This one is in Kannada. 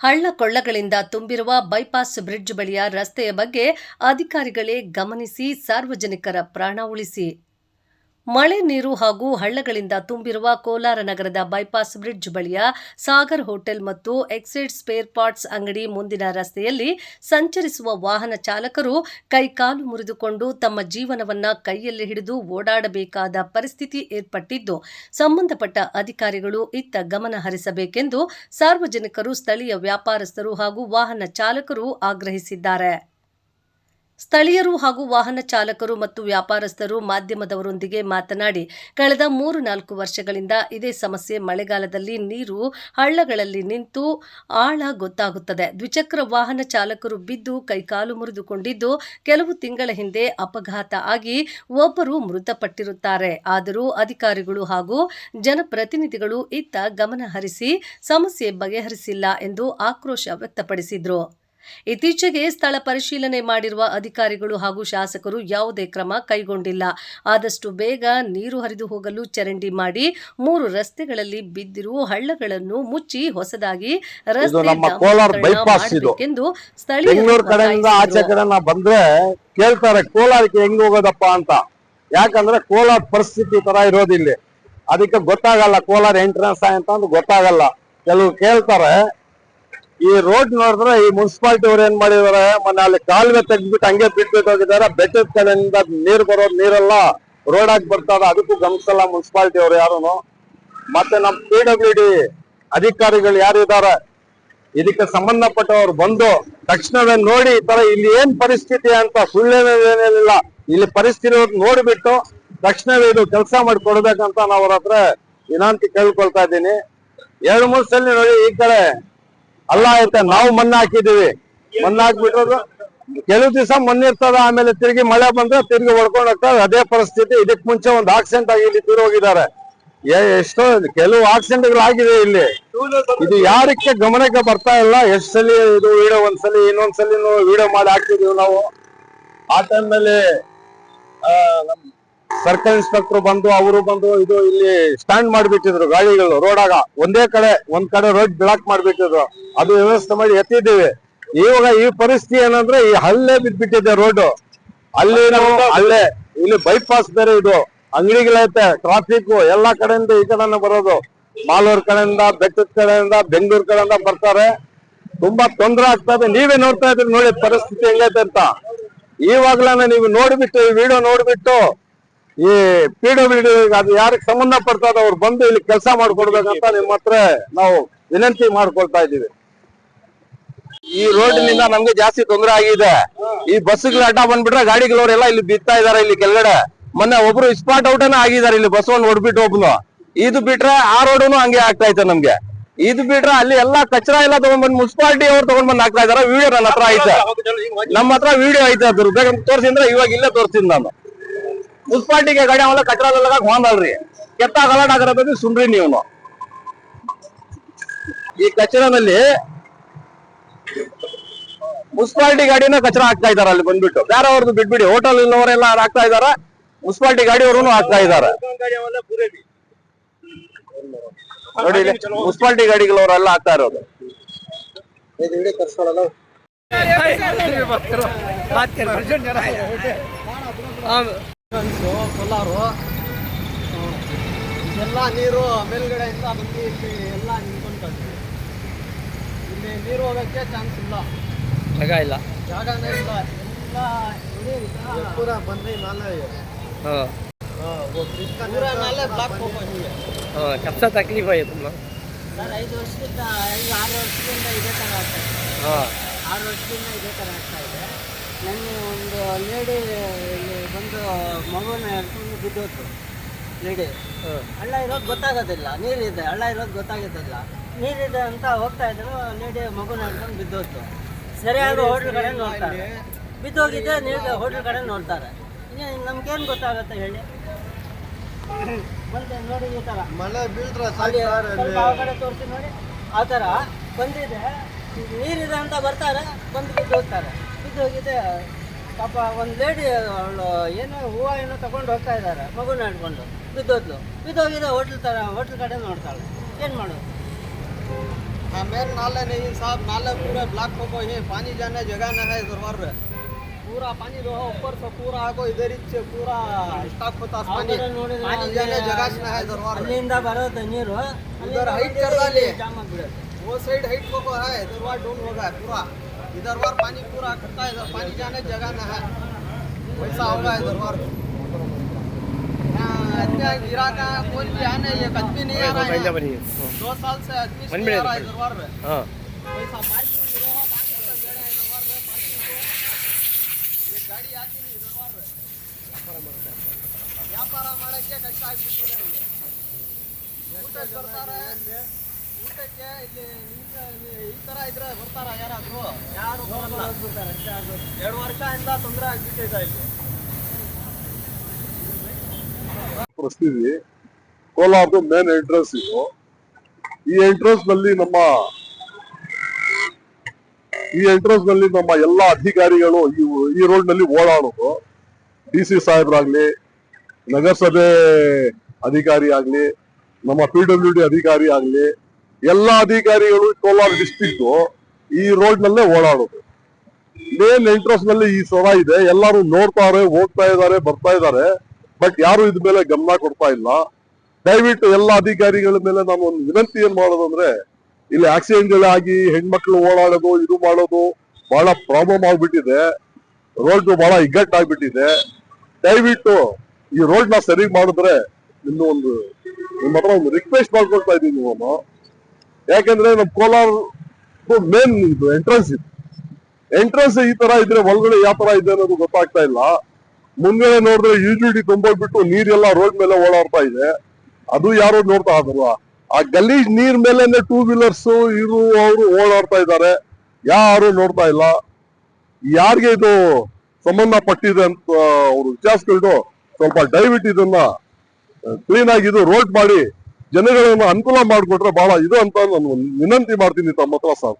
ಹಳ್ಳ ಕೊಳ್ಳಗಳಿಂದ ತುಂಬಿರುವ ಬೈಪಾಸ್ ಬ್ರಿಡ್ಜ್ ಬಳಿಯ ರಸ್ತೆಯ ಬಗ್ಗೆ ಅಧಿಕಾರಿಗಳೇ ಗಮನಿಸಿ ಸಾರ್ವಜನಿಕರ ಪ್ರಾಣ ಉಳಿಸಿ. ಮಳೆ ನೀರು ಹಾಗೂ ಹಳ್ಳಗಳಿಂದ ತುಂಬಿರುವ ಕೋಲಾರ ನಗರದ ಬೈಪಾಸ್ ಬ್ರಿಡ್ಜ್ ಬಳಿಯ ಸಾಗರ್ ಹೋಟೆಲ್ ಮತ್ತು ಎಕ್ಸೈಡ್ ಸ್ಪೇರ್ ಪಾರ್ಟ್ಸ್ ಅಂಗಡಿ ಮುಂದಿನ ರಸ್ತೆಯಲ್ಲಿ ಸಂಚರಿಸುವ ವಾಹನ ಚಾಲಕರು ಕೈಕಾಲು ಮುರಿದುಕೊಂಡು ತಮ್ಮ ಜೀವನವನ್ನ ಕೈಯಲ್ಲಿ ಹಿಡಿದು ಓಡಾಡಬೇಕಾದ ಪರಿಸ್ಥಿತಿ ಏರ್ಪಟ್ಟಿದ್ದು, ಸಂಬಂಧಪಟ್ಟ ಅಧಿಕಾರಿಗಳು ಇತ್ತ ಗಮನ ಹರಿಸಬೇಕೆಂದು ಸಾರ್ವಜನಿಕರು ಸ್ಥಳೀಯ ವ್ಯಾಪಾರಸ್ಥರು ಹಾಗೂ ವಾಹನ ಚಾಲಕರು ಆಗ್ರಹಿಸಿದ್ದಾರೆ. ಸ್ಥಳೀಯರು ಹಾಗೂ ವಾಹನ ಚಾಲಕರು ಮತ್ತು ವ್ಯಾಪಾರಸ್ಥರು ಮಾಧ್ಯಮದವರೊಂದಿಗೆ ಮಾತನಾಡಿ, ಕಳೆದ ಮೂರು ನಾಲ್ಕು ವರ್ಷಗಳಿಂದ ಇದೇ ಸಮಸ್ಯೆ ಮಳೆಗಾಲದಲ್ಲಿ ನೀರು ಹಳ್ಳಗಳಲ್ಲಿ ನಿಂತು ಆಳ ಗೊತ್ತಾಗುತ್ತದೆ. ದ್ವಿಚಕ್ರ ವಾಹನ ಚಾಲಕರು ಬಿದ್ದು ಕೈಕಾಲು ಮುರಿದುಕೊಂಡಿದ್ದು, ಕೆಲವು ತಿಂಗಳ ಹಿಂದೆ ಅಪಘಾತ ಆಗಿ ಒಬ್ಬರು ಮೃತಪಟ್ಟಿರುತ್ತಾರೆ. ಆದರೂ ಅಧಿಕಾರಿಗಳು ಹಾಗೂ ಜನಪ್ರತಿನಿಧಿಗಳು ಇತ್ತ ಗಮನಹರಿಸಿ, ಸಮಸ್ಯೆ ಬಗೆಹರಿಸಿಲ್ಲ ಎಂದು ಆಕ್ರೋಶ ವ್ಯಕ್ತಪಡಿಸಿದರು. ಇತ್ತೀಚೆಗೆ ಸ್ಥಳ ಪರಿಶೀಲನೆ ಮಾಡಿರುವ ಅಧಿಕಾರಿಗಳು ಹಾಗೂ ಶಾಸಕರು ಯಾವುದೇ ಕ್ರಮ ಕೈಗೊಂಡಿಲ್ಲ. ಆದಷ್ಟು ಬೇಗ ನೀರು ಹರಿದು ಹೋಗಲು ಚರಂಡಿ ಮಾಡಿ ಮೂರು ರಸ್ತೆಗಳಲ್ಲಿ ಬಿದ್ದಿರುವ ಹಳ್ಳಗಳನ್ನು ಮುಚ್ಚಿ ಹೊಸದಾಗಿ ರಸ್ತೆ ಮಾಡಬೇಕೆಂದು ಬಂದ್ರೆ ಕೇಳ್ತಾರೆ ಕೋಲಾರಕ್ಕೆ ಹೆಂಗ್ ಹೋಗೋದಪ್ಪ ಅಂತ. ಯಾಕಂದ್ರೆ ಕೋಲಾರ ಪರಿಸ್ಥಿತಿ ತರ ಇರೋದಿಲ್ಲ. ಅದಕ್ಕೆ ಗೊತ್ತಾಗಲ್ಲ ಕೋಲಾರ ಎಂಟ್ರೆನ್ಸ್ ಅಂತ ಗೊತ್ತಾಗಲ್ಲ. ಕೆಲವು ಕೇಳ್ತಾರೆ ಈ ರೋಡ್ ನೋಡಿದ್ರೆ ಈ ಮುನ್ಸಿಪಾಲಿಟಿ ಅವ್ರು ಏನ್ ಮಾಡಿದಾರೆ? ಮೊನ್ನೆ ಅಲ್ಲಿ ಕಾಲುವೆ ತೆಗ್ದ್ಬಿಟ್ಟು ಹಂಗೆ ಬಿಟ್ಬಿಟ್ಟು ಹೋಗಿದ್ದಾರೆ. ಬೆಟ್ಟದ ಕಡೆಯಿಂದ ನೀರ್ ಬರೋ ನೀರೆಲ್ಲ, ರೋಡ್ ಆಗಿ ಬರ್ತಾರೆ ಅದಕ್ಕೂ ಗಮನಿಸಲ್ಲ ಮುನ್ಸಿಪಾಲಿಟಿ ಅವ್ರು ಯಾರು ಮತ್ತೆ ನಮ್ ಪಿ ಡಬ್ಲ್ಯೂ ಡಿ ಅಧಿಕಾರಿಗಳು ಯಾರು ಇದ್ದಾರೆ ಇದಕ್ಕೆ ಸಂಬಂಧಪಟ್ಟವ್ರು ಬಂದು ತಕ್ಷಣವೇ ನೋಡಿ, ಈ ತರ ಇಲ್ಲಿ ಏನ್ ಪರಿಸ್ಥಿತಿ ಅಂತ ಸುಳ್ಳೇನೇನಿಲ್ಲ ಇಲ್ಲಿ ಪರಿಸ್ಥಿತಿ ನೋಡಿಬಿಟ್ಟು ತಕ್ಷಣವೇ ಇದು ಕೆಲಸ ಮಾಡಿ ಕೊಡ್ಬೇಕಂತ ನಾವು ಅವ್ರ ಹತ್ರ ವಿನಂತಿ ಕೇಳ್ಕೊಳ್ತಾ ಇದ್ದೀನಿ. ಎರಡು ಮೂರು ಸಲ ನೋಡಿ ಈ ಕಡೆ ಅಲ್ಲ ಅಂತ ನಾವು ಮಣ್ಣು ಹಾಕಿದೀವಿ ಮಣ್ಣು ಹಾಕ್ಬಿಟ್ಟು ಕೆಲವು ದಿವಸ ಮಣ್ಣಿರ್ತದ, ಆಮೇಲೆ ತಿರುಗಿ ಮಳೆ ಬಂದ್ರೆ ತಿರುಗಿ ಹೊಡ್ಕೊಂಡು ಹೋಗ್ತಾರೆ ಅದೇ ಪರಿಸ್ಥಿತಿ. ಇದಕ್ ಮುಂಚೆ ಒಂದು ಆಕ್ಸಿಡೆಂಟ್ ಆಗಿ ಇಲ್ಲಿ ತೀರ್ ಹೋಗಿದ್ದಾರೆ. ಎಷ್ಟೋ ಕೆಲವು ಆಕ್ಸಿಡೆಂಟ್ಗಳು ಆಗಿದೆ ಇಲ್ಲಿ. ಇದು ಯಾರಕ್ಕೆ ಗಮನಕ್ಕೆ ಬರ್ತಾ ಇಲ್ಲ. ಎಷ್ಟ್ ಸಲ ಇದು ವಿಡಿಯೋ ಒಂದ್ಸಲಿ ಇನ್ನೊಂದ್ಸಲಿ ವಿಡಿಯೋ ಮಾಡಿ ಹಾಕಿದೀವಿ ನಾವು. ಆ ಟೈಮ್ನಲ್ಲಿ ಸರ್ಕಲ್ ಇನ್ಸ್ಪೆಕ್ಟರ್ ಬಂದು, ಅವರು ಬಂದು ಇದು ಇಲ್ಲಿ ಸ್ಟ್ಯಾಂಡ್ ಮಾಡಿಬಿಟ್ಟಿದ್ರು ಗಾಡಿಗಳು, ರೋಡಾಗ. ಒಂದೇ ಕಡೆ, ಒಂದ್ ಕಡೆ ರೋಡ್ ಬ್ಲಾಕ್ ಮಾಡ್ಬಿಟ್ಟಿದ್ರು. ಅದು ವ್ಯವಸ್ಥೆ ಮಾಡಿ ಎತ್ತಿದ್ದೀವಿ. ಇವಾಗ ಈ ಪರಿಸ್ಥಿತಿ ಏನಂದ್ರೆ, ಈ ಹಲ್ಲೆ ಬಿದ್ದ್ಬಿಟ್ಟಿದೆ ರೋಡ್. ಅಲ್ಲಿ ನಾವು ಅಲ್ಲೇ, ಇಲ್ಲಿ ಬೈಪಾಸ್ ಬೇರೆ ಇದು, ಅಂಗಡಿಗಳೈತೆ ಟ್ರಾಫಿಕ್ ಎಲ್ಲಾ ಕಡೆಯಿಂದ ಈ ಕಡೆನ ಬರೋದು. ಮಾಲೂರ್ ಕಡೆಯಿಂದ, ಬೆಟ್ಟದ ಕಡೆಯಿಂದ, ಬೆಂಗಳೂರು ಕಡೆಯಿಂದ ಬರ್ತಾರೆ. ತುಂಬಾ ತೊಂದರೆ ಆಗ್ತಾ ಇದೆ. ನೀವೇ ನೋಡ್ತಾ ಇದ್ರಿ ನೋಡಿ ಪರಿಸ್ಥಿತಿ ಹೆಂಗೈತೆ ಅಂತ. ಇವಾಗ್ಲಾನೆ ನೀವು ನೋಡ್ಬಿಟ್ಟು, ಈ ವಿಡಿಯೋ ನೋಡ್ಬಿಟ್ಟು ಈ ಪಿ ಡಬ್ಲ್ಯೂ ಅದು ಯಾರಿಗೆ ಸಂಬಂಧ ಪಡ್ತದ ಅವ್ರು ಬಂದು ಇಲ್ಲಿ ಕೆಲಸ ಮಾಡ್ಕೊಡ್ಬೇಕಂತ ನಿಮ್ಮ ಹತ್ರ ನಾವು ವಿನಂತಿ ಮಾಡ್ಕೊಳ್ತಾ ಇದ್ದೀವಿ. ಈ ರೋಡ್ನಿಂದ ನಮ್ಗೆ ಜಾಸ್ತಿ ತೊಂದರೆ ಆಗಿದೆ. ಈ ಬಸ್ಗಳ ಅಡ್ಡ ಬಂದ್ಬಿಟ್ರೆ ಗಾಡಿಗಳವರೆಲ್ಲ ಇಲ್ಲಿ ಬಿತ್ತಾ ಇದಾರೆ ಇಲ್ಲಿ ಕೆಳಗಡೆ. ಮೊನ್ನೆ ಒಬ್ರು ಸ್ಪಾಟ್ ಔಟ್ ಆಗಿದ್ದಾರೆ ಇಲ್ಲಿ ಬಸ್ ಒಂದು ಹೊಡ್ಬಿಟ್ಟು ಒಬ್ನು. ಇದು ಬಿಟ್ರೆ ಆ ರೋಡುನು ಹಂಗೆ ಆಗ್ತಾ ಇತ್ತು ನಮ್ಗೆ. ಇದು ಬಿಟ್ರೆ ಅಲ್ಲಿ ಎಲ್ಲಾ ಕಚರ ಎಲ್ಲ ತಗೊಂಡ್ಬಂದ್ ಮುನ್ಸಿಪಾಲಿಟಿ ಅವ್ರು ತಗೊಂಡ್ ಬಂದ್ ಹಾಕ್ತಾ ಇದಾರೆ. ವಿಡಿಯೋ ನನ್ನ ಹತ್ರ ಐತೆ. ನಮ್ಮ ಹತ್ರ ವಿಡಿಯೋ ಐತೆ ಅದ್ರ ಬೇಗ ತೋರಿಸಿದ್ರೆ ಇವಾಗ ಇಲ್ಲೇ ತೋರಿಸ್ತೀನಿ ನಾನು. ಮುನ್ಸಿಪಾಲಿಟಿಗೆ ಗಾಡಿ ಅವೆಲ್ಲ ಕಚರ ಹೋಗಲ್ರಿ ಕೆತ್ತ ಗಲಾಟ್ ಆಗಿರೋದ್ರಿ ಸುಮ್ರಿ ನೀವು ಈ ಕಚರದಲ್ಲಿ ಮುನ್ಸಿಪಾಲಿಟಿ ಗಾಡಿನ ಕಚರ ಹಾಕ್ತಾ ಇದಾರೆ ಅಲ್ಲಿ ಬಂದ್ಬಿಟ್ಟು ಬೇರೆ ಅವ್ರದ್ದು ಬಿಟ್ಬಿಡಿ ಹೋಟೆಲ್ ಇಲ್ಲವರೆಲ್ಲ ಹಾಕ್ತಾ ಇದಾರ ಮುನ್ಸಿಪಾಲಿಟಿ ಗಾಡಿಯವರು ಹಾಕ್ತಾ ಇದಾರೆ ನೋಡಿ ಮುನ್ಸಿಪಾಲಿಟಿ ಗಾಡಿಗಳವರೆಲ್ಲ ಹಾಕ್ತಾ ಇರೋದು ಹಂಚು ಕೊಲ್ಲಾರು ಇದೆಲ್ಲ ನೀರು ಮೇಲ್ಗಡೆಯಿಂದ ಬಂದು ಇಲ್ಲಿ ಎಲ್ಲ ನಿಂತ್ಕೊಂಡ್ವಿ ಇಲ್ಲಿ ನೀರು ಹೋಗೋಕ್ಕೆ ಚಾನ್ಸ್ ಇಲ್ಲ. ಜಾಗ ಇಲ್ಲ. ಜಾಗನೇ ಇಲ್ಲ. ಎಲ್ಲ ಪೂರ ಬಂದು ನಾಲೆ ಪೂರ ನಾಲೆ ಬ್ಲಾಕ್ ಹೋಗ್ತೀವಿ ಕಪ್ಸ ತಕ್ಲೀಫ್ ಆಯ್ತು ಸರ್ ಐದು ವರ್ಷದಿಂದ ಐದು ಆರು ವರ್ಷದಿಂದ ಇದೇ ಥರ ಆಗ್ತಾ ಇದೆ. ಆರು ವರ್ಷದಿಂದ ಇದೇ ಥರ ಆಗ್ತಾ ಇದೆ. ನಾನು ಲೇಡಿ ಇಲ್ಲಿ ಬಂದು ಮಗುನ ಎಡ್ಕೊಂಡು ಬಿದ್ದೋತು ಲೇಡಿ ಹಳ್ಳ ಇರೋದು ಗೊತ್ತಾಗೋದಿಲ್ಲ. ನೀರಿದೆ ಹಳ್ಳ ಇರೋದು ಗೊತ್ತಾಗೋದಿಲ್ಲ. ನೀರಿದೆ ಅಂತ ಹೋಗ್ತಾ ಇದ್ರು ಲೇಡಿ ಮಗುನ ಹಿಡ್ಕೊಂಡು ಬಿದ್ದೋತು ಸರಿಯಾದ ಹೋಟ್ಲ್ ಕಡೆ ನೋಡ್ತಾರೆ. ಬಿದ್ದೋಗಿದ್ದೆ ನೀರು ಹೋಟ್ಲ್ ಕಡೆ ನೋಡ್ತಾರೆ. ಇನ್ನೇನು ನಮ್ಗೇನು ಗೊತ್ತಾಗುತ್ತೆ ಹೇಳಿ? ಬಂದೆ ನೋಡಿ ಈ ಥರ ಮಳೆ ಬೀಳ್ತಾರೆ ಸ್ವಲ್ಪ ಆ ಕಡೆ ತೋರಿಸಿ ನೋಡಿ. ಆ ಥರ ಬಂದಿದೆ. ನೀರಿದೆ ಅಂತ ಬರ್ತಾರೆ ಬಂದು ಬಿದ್ದು ಹೋಗ್ತಾರೆ ಬಿದ್ದು ಹೋಗಿದೆ ಪಾಪ ಒಂದು ಲೇಡಿ ಅವಳು ಏನೋ ಹೂವು ಏನೋ ತಗೊಂಡು ಹೋಗ್ತಾ ಇದ್ದಾರೆ ಮಗುನ ಹಿಡ್ಕೊಂಡು ಬಿದ್ದೋದ್ಲು ಬಿದ್ದೋಗಿದೆ ಹೋಟ್ಲ್ ತರ ಹೋಟ್ಲ್ ಕಡೆ ನೋಡ್ತಾಳೆ ಏನು ಮಾಡೋದು हाँ मेन नाले नहीं साहब नाले पूरे ब्लॉक हो गए हैं पानी जाने जगह न है इधर वर पूरा पानी जो है ऊपर से पूरा आगो इधर ही से पूरा स्टॉक होता है पानी पानी जाने जगह न है इधर वर ಅಲ್ಲಿಂದ ಬರೋದು ನೀರು उधर हाइट कर डाली ಜಾಮ ಬಿಡೋದು वो साइड हाइट को है इधर वार डाउन होगा पूरा इधर वार पानी पूरा इकट्ठा है इधर पानी जाने जगह न है वैसा होगा इधर वार यहाँ आदमी गिरा का कोई भी आने ये आदमी नहीं आ रहा है ಬೈಂದ यहाँ। ಬನ್ನಿ दो साल से आदमी बन नहीं आ भी रहा नहीं है इधर वार ಹಾಂ पैसा पार्किंग रहो पाँच सौ बेड़ा इधर वार पार्किंग को ये ಗಾಡಿ ಹಾಕಿನಿ ಇದ್ರ ವಾರ ವ್ಯಾಪಾರ ಮಾಡಕ್ಕೆ ಕಷ್ಟ ಆಗ್ಬಿಟ್ಟಿದೆ ಇಲ್ಲಿ ಊಟಕ್ಕೆ ಬರ್ತಾರೆ ಊಟಕ್ಕೆ ಇಲ್ಲಿ ಕೋಲಾರದ ಮೇನ್ ಎಂಟ್ರೆನ್ಸ್ ಇದು. ಈ ಎಂಟ್ರೆನ್ಸ್ನಲ್ಲಿ ನಮ್ಮ ಈ ಎಂಟ್ರೆನ್ಸ್ನಲ್ಲಿ ನಮ್ಮ ಎಲ್ಲಾ ಅಧಿಕಾರಿಗಳು ಈ ಈ ರೋಡ್ನಲ್ಲಿ ಓಡಾಡೋದು. ಡಿ ಸಿ ಸಾಹೇಬ್ರಾಗ್ಲಿ, ನಗರಸಭೆ ಅಧಿಕಾರಿ ಆಗ್ಲಿ, ನಮ್ಮ ಪಿ ಡಬ್ಲ್ಯೂ ಡಿ ಅಧಿಕಾರಿ ಆಗ್ಲಿ ಎಲ್ಲಾ ಅಧಿಕಾರಿಗಳು ಕೋಲಾರ ಡಿಸ್ಟಿಕ್ ಈ ರೋಡ್ ನಲ್ಲೇ ಓಡಾಡೋದು. ಮೇನ್ ಎಂಟ್ರೆನ್ಸ್ನಲ್ಲಿ ಈ ಸೊರ ಇದೆ. ಎಲ್ಲರೂ ನೋಡ್ತಾರೆ ಹೋಗ್ತಾ ಇದ್ದಾರೆ, ಬರ್ತಾ ಇದ್ದಾರೆ. ಬಟ್ ಯಾರು ಇದ್ರ ಮೇಲೆ ಗಮನ ಕೊಡ್ತಾ ಇಲ್ಲ. ದಯವಿಟ್ಟು ಎಲ್ಲ ಅಧಿಕಾರಿಗಳ ಮೇಲೆ ನಾನು ಒಂದು ವಿನಂತಿ ಏನ್ ಮಾಡೋದು ಅಂದ್ರೆ, ಇಲ್ಲಿ ಆಕ್ಸಿಡೆಂಟ್ಗಳಾಗಿ ಹೆಣ್ಮಕ್ಳು ಓಡಾಡೋದು, ಇದು ಮಾಡೋದು ಬಹಳ ಪ್ರಾಬ್ಲಮ್ ಆಗ್ಬಿಟ್ಟಿದೆ. ರೋಡ್ ಬಹಳ ಇಗ್ಗಟ್ಟಾಗ್ಬಿಟ್ಟಿದೆ ದಯವಿಟ್ಟು ಈ ರೋಡ್ನ ಸರಿ ಮಾಡಿದ್ರೆ ನಿಮ್ಮ ಒಂದು, ನಿಮ್ಮ ಹತ್ರ ಒಂದು ರಿಕ್ವೆಸ್ಟ್ ಮಾಡ್ಕೊಳ್ತಾ ಇದ್ದೀನಿ ನಾನು. ಯಾಕಂದ್ರೆ ನಮ್ಮ ಕೋಲಾರ ಮೇನ್ ಇದು ಎಂಟ್ರೆನ್ಸ್ ಇದು. ಎಂಟ್ರೆನ್ಸ್ ಈ ತರ ಇದ್ರೆ ಒಳಗಡೆ ಯಾವ ತರ ಇದೆ ಅನ್ನೋದು ಗೊತ್ತಾಗ್ತಾ ಇಲ್ಲ. ಮುಂದೆ ನೋಡಿದ್ರೆ ಯೂಜಿಡಿ ತುಂಬೋಗ್ಬಿಟ್ಟು ನೀರೆಲ್ಲ ರೋಡ್ ಮೇಲೆ ಓಡಾಡ್ತಾ ಇದೆ. ಅದು ಯಾರು ನೋಡ್ತಾ ಇದಾರಲ್ಲ. ಆ ಗಲೀಜ್ ನೀರ್ ಮೇಲೆನೆ ಟೂ ವೀಲರ್ಸ್ ಇರು ಅವರು ಓಡಾಡ್ತಾ ಇದ್ದಾರೆ. ಯಾರು ನೋಡ್ತಾ ಇಲ್ಲ. ಯಾರಿಗೆ ಇದು ಸಂಬಂಧಪಟ್ಟಿದೆ ಅಂತ ಅವರು ವಿಚಾರಿಸ್ಕೊಂಡು ಸ್ವಲ್ಪ ದಯವಿಟ್ಟು ಇದನ್ನ ಕ್ಲೀನ್ ಆಗಿ ಇದು ರೋಡ್ ಮಾಡಿ ಜನಗಳನ್ನ ಅನುಕೂಲ ಮಾಡಿಕೊಟ್ರೆ ಬಹಳ ಇದು ಅಂತ ನಾನು ವಿನಂತಿ ಮಾಡ್ತೀನಿ ತಮ್ಮ ಹತ್ರ ಸರ್